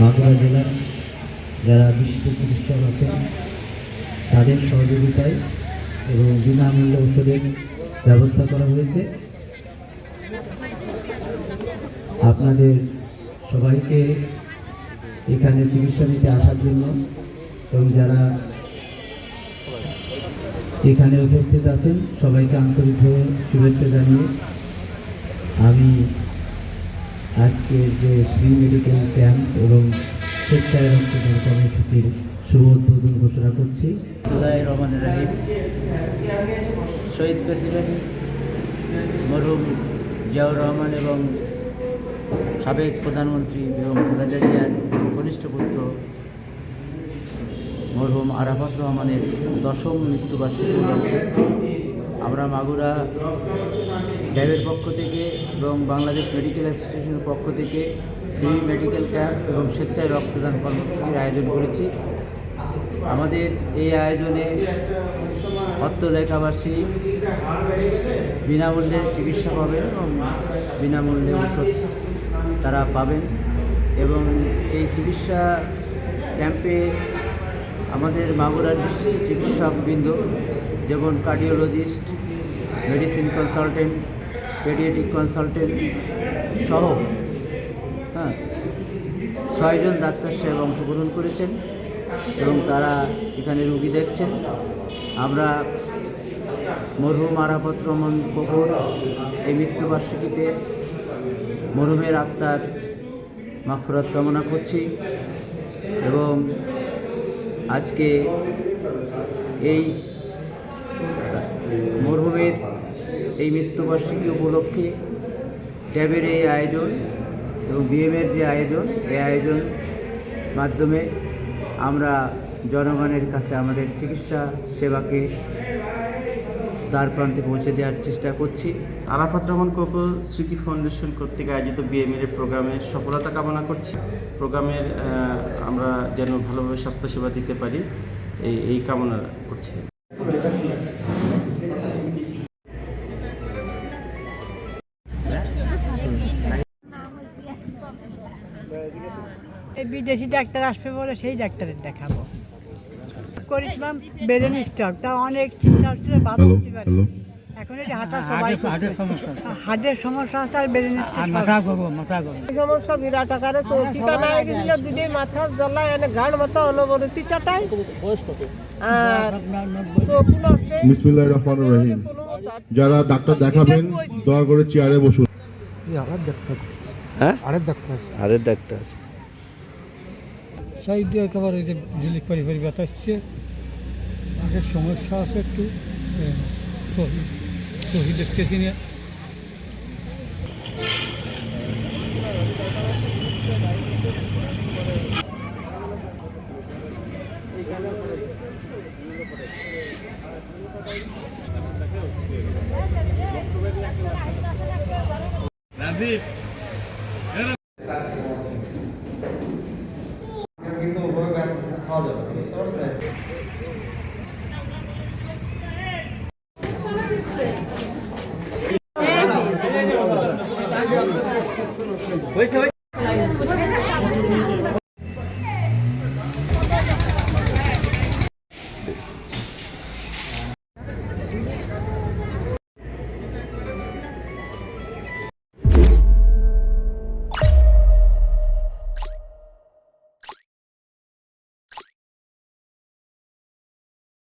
বাঁকুড়া জেলার যারা বিশিষ্ট চিকিৎসক আছেন, তাদের সহযোগিতায় এবং বিনামূল্যে ওষুধের ব্যবস্থা করা হয়েছে। আপনাদের সবাইকে এখানে চিকিৎসা নিতে আসার জন্য এবং যারা এখানে উপস্থিত আছেন, সবাইকে আন্তরিকভাবে শুভেচ্ছা জানিয়ে আমি আজকের যে ফ্রি মেডিকেল ক্যাম্প এবং স্বেচ্ছায় রক্তদান কর্মসূচির শুভ উদ্বোধন ঘোষণা করছি। জুলাই রহমান রাহিম। শহীদ প্রেসিডেন্ট মরহুম জিয়াউর রহমান এবং সাবেক প্রধানমন্ত্রী বেগম খালেদা জিয়ার কনিষ্ঠ পুত্র মরহুম আরাফাত রহমানের দশম মৃত্যুবার্ষিকী আমরা মাগুরা ড্যাবের পক্ষ থেকে এবং বাংলাদেশ মেডিকেল অ্যাসোসিয়েশনের পক্ষ থেকে ফ্রি মেডিকেল ক্যাম্প এবং স্বেচ্ছায় রক্তদান কর্মসূচির আয়োজন করেছি। আমাদের এই আয়োজনে অর্থলেখাবাসী বিনামূল্যে চিকিৎসা পাবেন এবং বিনামূল্যে ওষুধ তারা পাবেন এবং এই চিকিৎসা ক্যাম্পে আমাদের মাগুরার চিকিৎসকবৃন্দ যেমন cardiologist medicine consultant paediatric consultant সহ হ্যাঁ ছয়জন ডাক্তার সাহেব অংশগ্রহণ করেছেন এবং তারা এখানে রুগী দেখছেন। আমরা মরহুম আরাফত রহমান কপুর এই মৃত্যুবার্ষিকীতে মরহুমের আত্মার মাফরত কামনা করছি এবং আজকে এই মরহুমের এই মৃত্যুবার্ষিকী উপলক্ষে ট্যাবের এই আয়োজন এবং বিএমের যে আয়োজন, এই আয়োজন মাধ্যমে আমরা জনগণের কাছে আমাদের চিকিৎসা সেবাকে তার প্রান্তে পৌঁছে দেওয়ার চেষ্টা করছি। আরাফাত রহমান কোকো স্মৃতি ফাউন্ডেশন কর্তৃক আয়োজিত বিএমএর প্রোগ্রামের সফলতা কামনা করছি। প্রোগ্রামের আমরা যেন ভালোভাবে স্বাস্থ্যসেবা দিতে পারি, এই এই কামনা করছি। এই বিদেশি ডাক্তার আসবে বলে সেই ডাক্তারের দেখাবো। করেছিলাম বেরেন স্টক তা অনেক হচ্ছিল ভালো হতে পারে। এখন এই যে হাঁটার সবাই হার্টের সমস্যা আছে। আর বেরেন মাথা করব মাথা করব সমস্যা বিরাট আকারে চৌকিকা নাই গেছিল দুটো মাথা জ্বলায় এনে ঘাড় মাথা অনবরতিটাটাই আর চোখ নষ্ট। বিসমিল্লাহ রহমান রহিম। যারা ডাক্তার দেখাবেন দয়া করে চেয়ারে বসুন। হ্যাঁ? আরের ডাক্তার। হাড়ের ডাক্তার। সাইডে একেবারে যে ঝিলিক পারি পারি বাতাচ্ছে আগের সমস্যা আছে একটু সহি দেখতেছি না। রাজীব হয়েছে